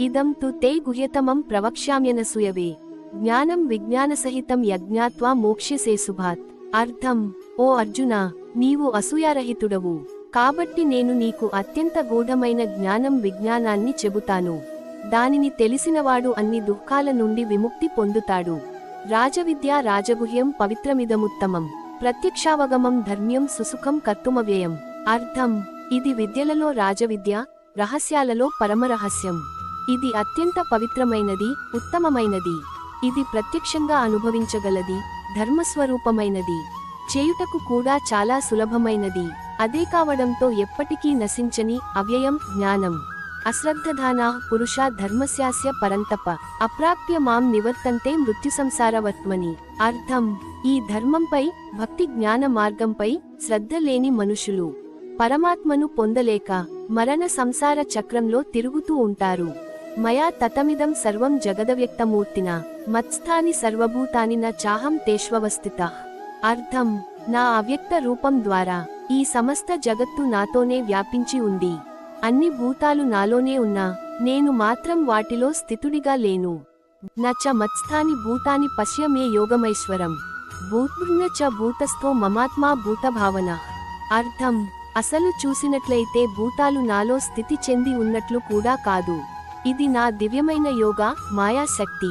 ఇదం తు తే గుహ్యతమం ప్రవక్ష్యామ్యనసూయవే జ్ఞానం విజ్ఞానసహితం యజ్ఞాత్వా మోక్ష్యసే సుభాత్. అర్థం ఓ అర్జున నీవు అసూయారహితుడవు. కాబట్టి నేను నీకు అత్యంత గూఢమైన జ్ఞానం విజ్ఞానాన్ని చెబుతాను. దానిని తెలిసినవాడు అన్ని దుఃఖాల నుండి విముక్తి పొందుతాడు. రాజవిద్య రాజగుహ్యం పవిత్రమిదముత్తమం. ప్రత్యక్షావగమం ధర్మ్యం సుసుఖం కర్తుమవ్యయం. అర్థం ఇది విద్యలలో రాజవిద్య రహస్యాలలో పరమరహస్యం. ఇది అత్యంత పవిత్రమైనది ఉత్తమమైనది. ఇది ప్రత్యక్షంగా అనుభవించగలది ధర్మస్వరూపమైనది. చేయుటకు కూడా చాలా సులభమైనది. అదే కావడంతో ఎప్పటికీ నశించని అవ్యయం జ్ఞానం. అశ్రద్ధధానా పురుష ధర్మస్యాస్య పరంతప. అప్రాప్య మాం నివర్తంతే మృత్యు సంసారవత్మని అర్థం ఈ ధర్మంపై భక్తి జ్ఞాన మార్గంపై శ్రద్ధ లేని మనుషులు. పరమాత్మను పొందలేక మరణ సంసార చక్రంలో తిరుగుతూ ఉంటారు. మయా తతమిదం సర్వం జగదవ్యక్తమూర్తిన మత్స్థాని సర్వభూతాని న చాహం తేష్వవస్థిత. అర్థం నా అవ్యక్త రూపం ద్వారా ఈ సమస్త జగత్తు నాతోనే వ్యాపించి ఉంది. అన్ని భూతాలు నాలోనే ఉన్నా నేను మాత్రం వాటిలో స్థితుడిగా లేను. నచ మత్స్థాని భూతాని పశ్య మే యోగమైశ్వరం. భూతృణ చ భూతస్థో మమాత్మా భూతభావన. అర్థం అసలు చూసినట్లయితే భూతాలు నాలో స్థితి చెంది ఉన్నట్లు కూడా కాదు. ఇది నా దివ్యమైన యోగా మాయాశక్తి.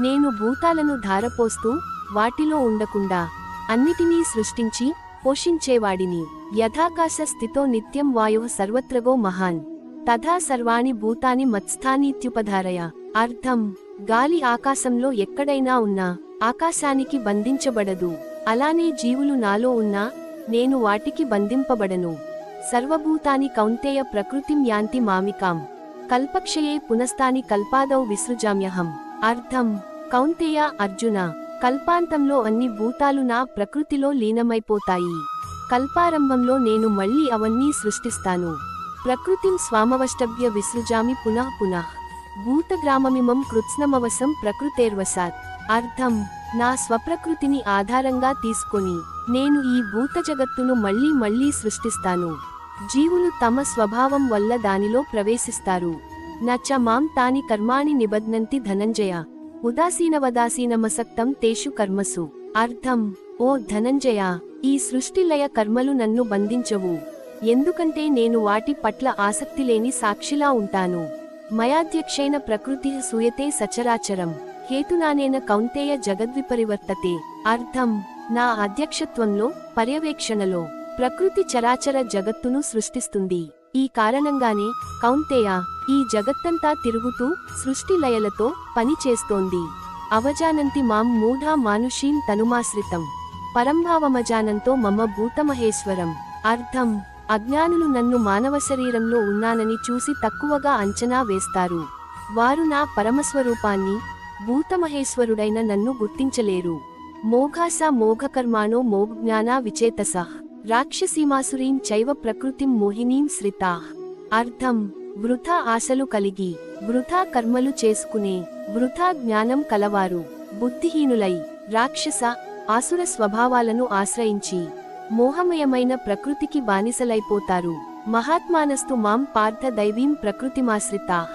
నేను భూతాలను ధారపోస్తూ వాటిలో ఉండకుండా అన్నిటినీ సృష్టించి పోషించేవాడిని. యథాకాశ స్థితో నిత్యం వాయువు సర్వత్రగో మహాన్. తథా సర్వాణి భూతాని మత్స్థానీత్యుపధారయ అర్థం గాలి ఆకాశంలో ఎక్కడైనా ఉన్నా ఆకాశానికి బంధించబడదు. అలానే జీవులు నాలో ఉన్నా నేను వాటికి బంధింపబడను. సర్వభూతాని కౌంతేయ ప్రకృతిం యాంతి మామికాం. కల్పక్షయే పునస్తాని కల్పాదౌ విసృజామ్యహం. అర్థం. కౌంతేయ అర్జున కల్పాంతంలో అన్ని భూతాలు నా ప్రకృతిలో లీనమైపోతాయి. కల్పారంభంలో నేను మళ్ళీ అవన్నీ సృష్టిస్తాను. ప్రకృతిం స్వామవష్టభ్య విసృజామి పునః పునః. భూతగ్రామమిమం కృత్స్నమవసం ప్రకృతేర్వసాత్ అర్థం. నా స్వప్రకృతిని ఆధారంగా తీసుకొని నేను ఈ భూత జగత్తును మళ్ళీ మళ్ళీ సృష్టిస్తాను. జీవులు తమ స్వభావం వల్ల దానిలో ప్రవేశిస్తారు. నచ్చ మాం తాని కర్మాణి నిబధ్నంతి ధనంజయ. ఉదాసీనవదాసీనమసక్తం తేషు కర్మసు. అర్థం ఓ ధనంజయ ఈ సృష్టిలయ కర్మలు నన్ను బంధించవు. ఎందుకంటే నేను వాటి పట్ల ఆసక్తి లేని సాక్షిలా ఉంటాను. మయాధ్యక్షైన ప్రకృతి సూయతే సచరాచరం. హేతునానేన కౌంతేయ జగద్విపరివర్తతే. అర్థం నా అధ్యక్షత్వంలో పర్యవేక్షణలో. ప్రకృతి చరాచర జగత్తును సృష్టిస్తుంది. ఈ కారణంగానే కౌంతేయ ఈ జగత్తంతా తిరుగుతూ సృష్టి లయలతో పని చేస్తోంది. అవజానంతి మాం మూఢా మానుషీం తనుమాశ్రితం. పరంభావమజానంతో మమ భూతమహేశ్వరం. అర్థం అజ్ఞానులు నన్ను మానవ శరీరంలో ఉన్నానని చూసి తక్కువగా అంచనా వేస్తారు. వారు నా పరమస్వరూపాన్ని భూతమహేశ్వరుడైన నన్ను గుర్తించలేరు. మోఘాస మోఘకర్మాణో మోజ్ఞానా విచేతస. రాక్షసీమాసురీం చైవ ప్రకృతిం మోహినీం శ్రితా. అర్థం వృథా ఆశలు కలిగి వృథా కర్మలు చేసుకునే వృథా జ్ఞానం కలవారు బుద్ధిహీనులై రాక్షస ఆసుర స్వభావాలను ఆశ్రయించి మోహమయమైన ప్రకృతికి బానిసలైపోతారు. మహాత్మానస్తు మాం పార్థ దైవీం ప్రకృతిమాశ్రితా.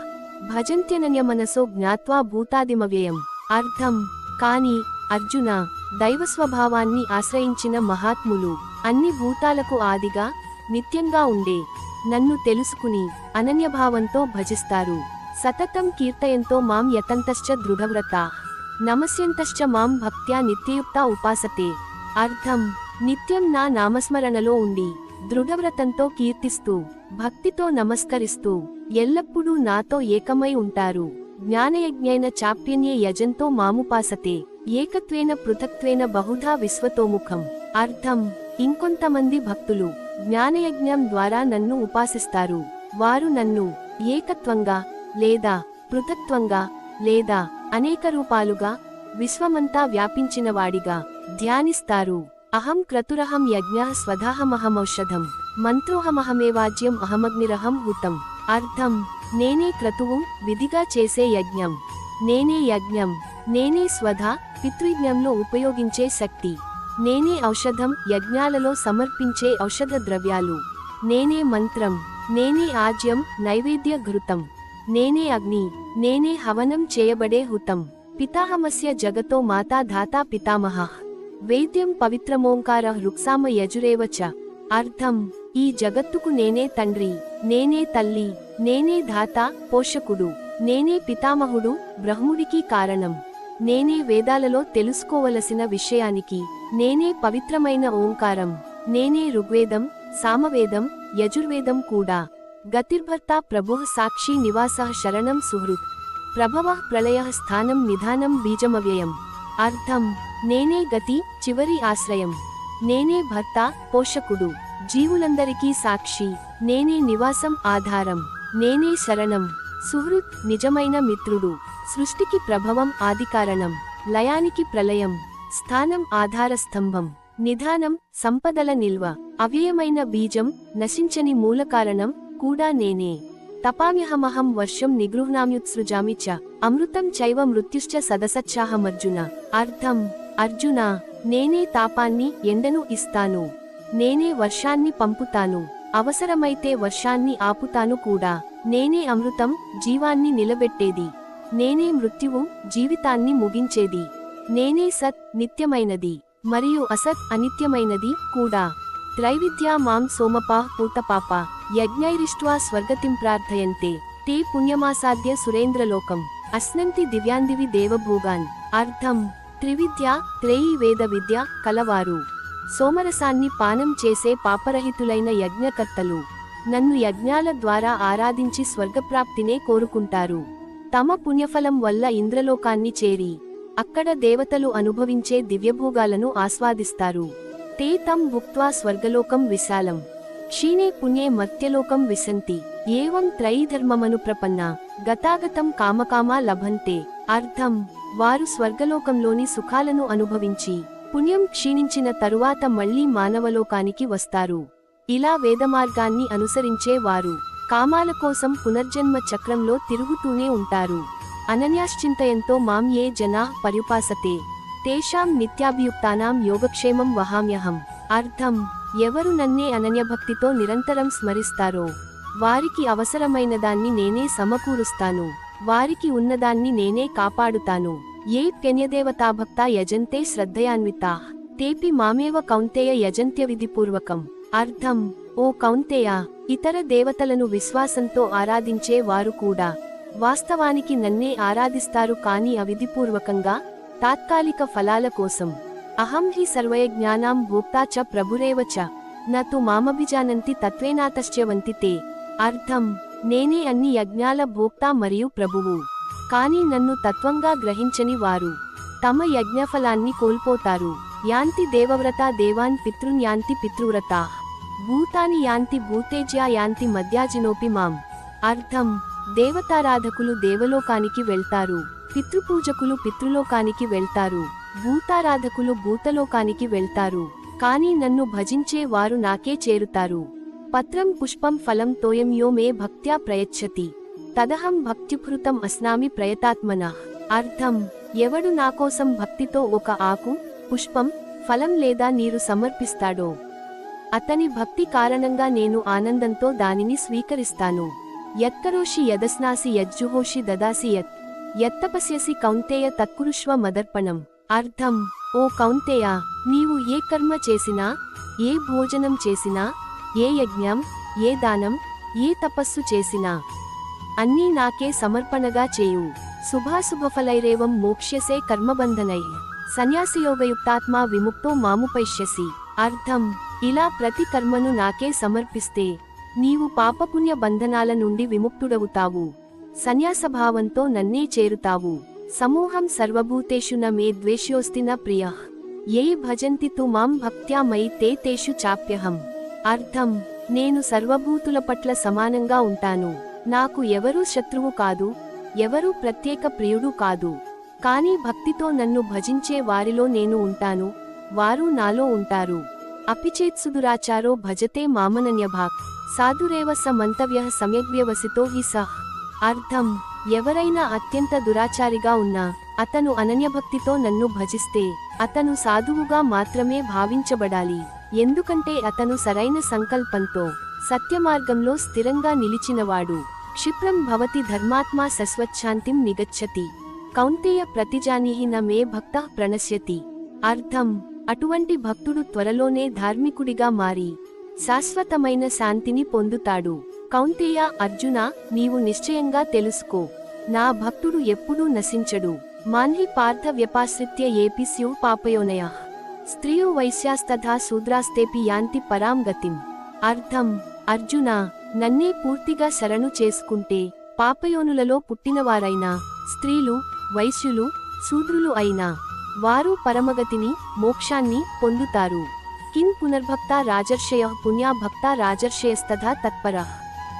భజంత్యనన్య మనసో జ్ఞాత్వా భూతాదిమవ్యయం. అర్థం కాని అర్జున దైవస్వభావాన్ని ఆశ్రయించిన మహాత్ములు. అన్ని భూతాలకు ఆదిగా నిత్యంగా ఉండే. నన్ను తెలుసుకుని అనన్యభావంతో భజిస్తారు. సతతం కీర్తయంతో మాం యతంతశ్చ దృఢవ్రత. నమస్యంతశ్చ మాం భక్త్యా నిత్యయుక్త ఉపాసతే. అర్థం నిత్యం నా నామస్మరణలో ఉండి దృఢవ్రతంతో కీర్తిస్తూ భక్తితో నమస్కరిస్తూ ఎల్లప్పుడూ నాతో ఏకమై ఉంటారు. జ్ఞానయజ్ఞైన చాప్యన్యే యజంతో మాముపాసతే. ఏకత్వేన పృథక్త్వేన బహుధా విశ్వతోముఖం. అర్థం ఇంకొంతమంది భక్తులు జ్ఞానయజ్ఞం ద్వారా నన్ను ఉపాసిస్తారు. వారు నన్ను ఏకత్వంగా లేదా పృథక్త్వంగా లేదా అనేక రూపాలుగా విశ్వమంతా వ్యాపించినవాడిగా ధ్యానిస్తారు. అహం క్రతురహం యజ్ఞ స్వధాహమహమౌషధం మంత్రోహమహమేవాజ్యం అహమగ్నిరహం హుతం అర్థం నేనే క్రతువు విధిగా చేసే యజ్ఞం. నేనే యజ్ఞం నేనే స్వధ పితృజ్ఞంలో ఉపయోగించే శక్తి. నేనే ఔషధం యజ్ఞాలలో సమర్పించే ఔషధ ద్రవ్యాలు. నేనే మంత్రం. నేనే ఆజ్యం నైవేద్య ఘృతం. నేనే అగ్ని. నేనే హవనం చేయబడే హుతం. పితాహమస్య జగతో మాతా ధాతా పితామహ. వేద్యం పవిత్రమోంకార రుక్సామ యజురేవ చ. అర్థం. ఈ జగత్తుకు నేనే తండ్రి. నేనే తల్లి. నేనే ధాత పోషకుడు. నేనే పితామహుడు బ్రహ్ముడికి కారణం. నేనే వేదాలలో తెలుసుకోవలసిన విషయానికి నేనే పవిత్రమైన ఓంకారం నేనే ఋగ్వేదం సామవేదం యజుర్వేదం కూడా. గతిర్భర్త ప్రభు సాక్షి నివాస శరణం సుహృత్. ప్రభవ ప్రళయ స్థానం నిధానం బీజమవ్యయం. అర్థం నేనే గతి చివరి ఆశ్రయం. నేనే భర్త పోషకుడు. జీవులందరికీ సాక్షి. నేనే నివాసం ఆధారం. నేనే శరణం. సుహృత్ నిజమైన మిత్రుడు. సృష్టికి ప్రభవం ఆదికారణం లయానికి ప్రళయం స్థానం ఆధార స్తంభం నిధానం సంపదల నిల్వ అవ్యయమైన బీజం నశించని మూలకారణం కూడా నేనే. తపామ్యహమహం వర్షం నిగృహ్ణామ్యుత్సృజామి చ అమృతం చైవ మృత్యుశ్చ సదసచ్చాహమర్జున. అర్థం అర్జున నేనే తాపాన్ని ఎండను ఇస్తాను. నేనే వర్షాన్ని పంపుతాను. అవసరమైతే వర్షాన్ని ఆపుతాను కూడా. నేనే అమృతం జీవాన్ని నిలబెట్టేది. నేనే మృత్యువు జీవితాన్ని ముగించేది. నేనే సత్ నిత్యమైనది. మరియు అసత్ అనిత్యమైనది కూడా. త్రైవిద్యా మాం సోమపా పూతపాప. యజ్ఞైరిష్ట్వా స్వర్గతిం ప్రార్థయంతే. తే పుణ్యమాసాద్య సురేంద్రలోకం. అస్నంతి దివ్యాందివి దేవభోగాన్. అర్థం. త్రివిద్య త్రేయీ వేద విద్య కలవారు. సోమరసాన్ని పానం చేసే పాపరహితులైన యజ్ఞకర్తలు. నన్ను యజ్ఞాల ద్వారా ఆరాధించి స్వర్గప్రాప్తినే కోరుకుంటారు. తమ పుణ్యఫలం వల్ల ఇంద్రలోకాన్ని చేరి అక్కడ దేవతలు అనుభవించే దివ్యభోగాలను ఆస్వాదిస్తారు. తే తం భుక్వా స్వర్గలోకం విశాలం. క్షీణే పుణ్యే మర్త్యలోకం విశంతి. ఏవం త్రైధర్మమను ప్రపన్న గతాగతం కామకామా లభంతే. అర్థం వారు స్వర్గలోకంలోని సుఖాలను అనుభవించి పుణ్యం క్షీణించిన తరువాత మళ్ళీ మానవలోకానికి వస్తారు. ఇలా వేదమార్గాన్ని అనుసరించే వారు. కామాల కోసం పునర్జన్మ చక్రంలో తిరుగుతూనే ఉంటారు. అనన్యాశ్చింతయంతో మాం ఏ జనా పర్యుపాసతే తేషాం నిత్యాభియుక్తానాం యోగక్షేమం వహామ్యహం. అర్థం ఎవరు నన్నే అనన్యభక్తితో నిరంతరం స్మరిస్తారో. వారికి అవసరమైన దాన్ని నేనే సమకూరుస్తాను. వారికి ఉన్నదాన్ని నేనే కాపాడుతాను. ఏ కెన్యదేవతాభక్త యజంతే శ్రద్ధయాన్వితా. తేపి మామేవ కౌంతేయ యజంత్య విధిపూర్వకం అర్థం ఓ కౌంతేయ ఇతర దేవతలను విశ్వాసంతో ఆరాధించే వారు కూడా. వాస్తవానికి నన్నే ఆరాధిస్తారు కాని అవిధిపూర్వకంగా తాత్కాలిక ఫలాల కోసం. అహం హి సర్వయజ్ఞానాం భోక్తా చ ప్రభురేవ చ. నతు మామభిజానంతి తత్వేనాతశ్చవంతి తే అర్థం నేనే అన్ని యజ్ఞాల భోక్తా మరియు ప్రభువు. కాని నన్ను తత్వంగా గ్రహించని వారు. తమ యజ్ఞఫలాన్ని కోల్పోతారు. యాంతి దేవవ్రత దేవాన్ పితృన్ యాంతి పితృవ్రతా. భూతాని యాంతి భూతేజ్యా యాంతి మధ్యాజినోపి మాం. అర్థం దేవతారాధకులు దేవలోకానికి వెళ్తారు పితృపూజకులు పితృలోకానికి వెళ్తారు భూతారాధకులు భూతలోకానికి వెళ్తారు కాని నన్ను భజించే వారు నాకే చేరుతారు. పత్రం పుష్పం ఫలం తోయం యో మే భక్త్యా ప్రయచ్చతి. తదహం భక్తిభృతం అస్నామి ప్రయతాత్మన. అర్థం ఎవడు నాకోసం భక్తితో ఒక ఆకు పుష్పం ఫలం లేదా నీరు సమర్పిస్తాడో. అతని భక్తి కారణంగా నేను ఆనందంతో దానిని స్వీకరిస్తాను. యత్కరోషి యదస్నాసి యజ్జుహోషి దదాసి యత్. యత్తపస్యసి కౌంతేయ తత్కురుష్వ మదర్పణం. అర్థం ఓ కౌంతేయ నీవు ఏ కర్మ చేసినా ఏ భోజనం చేసినా ఏ యజ్ఞం ఏ దానం ఏ తపస్సు చేసినా అన్నీ నాకే సమర్పణగా చేయు శుభాశుభఫలైరేవం మోక్ష్యసే కర్మబంధనై. సన్యాసియోగయుక్తాత్మా విముక్తో మాముపైష్యసి. అర్థం ఇలా ప్రతి కర్మను నాకే సమర్పిస్తే నీవు పాపపుణ్య బంధనాల నుండి విముక్తుడవుతావు. సన్యాసభావంతో నన్నే చేరుతావు. సమూహం సర్వభూతేషు న మే ద్వేష్యోస్తిన ప్రియ. ఏ భజంతి తు మాం భక్త్యా మై తే తేషు చాప్యహం. అర్థం నేను సర్వభూతుల పట్ల సమానంగా ఉంటాను. నాకు ఎవరూ శత్రువు కాదు ఎవరూ ప్రత్యేక ప్రియుడు కాదు. కానీ భక్తితో నన్ను భజించే వారిలో నేను ఉంటాను వారు నాలో ఉంటారు. అపిచేత్సుదురాచారో భజతే మామనన్యభాక్. సాధురేవ స మంతవ్య సమ్యగ్వ్యవసితో హి సహ్ అర్థం ఎవరైనా అత్యంత దురాచారిగా ఉన్నా అతను అనన్యభక్తితో నన్ను భజిస్తే అతను సాధువుగా మాత్రమే భావించబడాలి. ఎందుకంటే అతను సరైన సంకల్పంతో సత్యమార్గంలో స్థిరంగా నిలిచినవాడు. క్షిప్రం భవతి ధర్మాత్మా సస్వచ్ఛాంతిం నిగచ్చతి. కౌంతేయ ప్రతిజానీహి న మే భక్త ప్రణశ్యతి. అర్థం అటువంటి భక్తుడు త్వరలోనే ధార్మికుడిగా మారి శాశ్వతమైన శాంతిని పొందుతాడు. కౌంతేయ అర్జున నీవు నిశ్చయంగా తెలుసుకో. నా భక్తుడు ఎప్పుడూ నశించడు. మాన్హి పార్థ వ్యపాశ్రిత్య ఏపి పాపయోనయ. స్త్రీయు వైశ్యాస్తథా శూద్రాస్తేపి యాంతి పరాం గతిం. అర్థం అర్జున నన్నే పూర్తిగా శరణు చేసుకుంటే పాపయోనులలో పుట్టినవారైనా స్త్రీలు వైశ్యులు శూద్రులు అయినా వారు పరమగతిని మోక్షాన్ని పొందుతారు. కిం పునర్భక్త రాజర్షయ పుణ్యాభక్త రాజర్షయస్తథ రాజర్షయస్తథా తత్పర.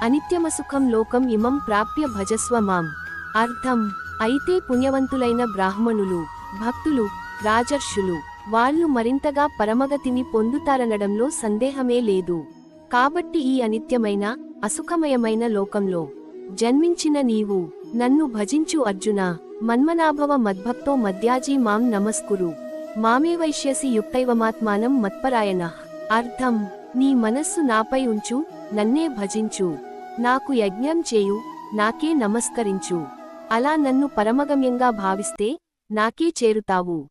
అనిత్యమసుఖం లోకం ఇమం ప్రాప్య భజస్వ మాం. అర్థం అయితే పుణ్యవంతులైన బ్రాహ్మణులు భక్తులు రాజర్షులు వాళ్ళు మరింతగా పరమగతిని పొందుతారనడంలో సందేహమే లేదు. కాబట్టి ఈ అనిత్యమైన అసుఖమయమైన లోకంలో జన్మించిన నీవు నన్ను భజించు అర్జున మన్మనాభవ మద్భక్తో మద్యాజీ మాం నమస్కురు. మామే వైశ్యసి యుక్తైవమాత్మానం మత్పరాయణ. అర్థం నీ మనస్సు నాపై ఉంచు నన్నే భజించు. నాకు యజ్ఞం చేయు నాకే నమస్కరించు. అలా నన్ను పరమగమ్యంగా భావిస్తే నాకే చేరుతావు.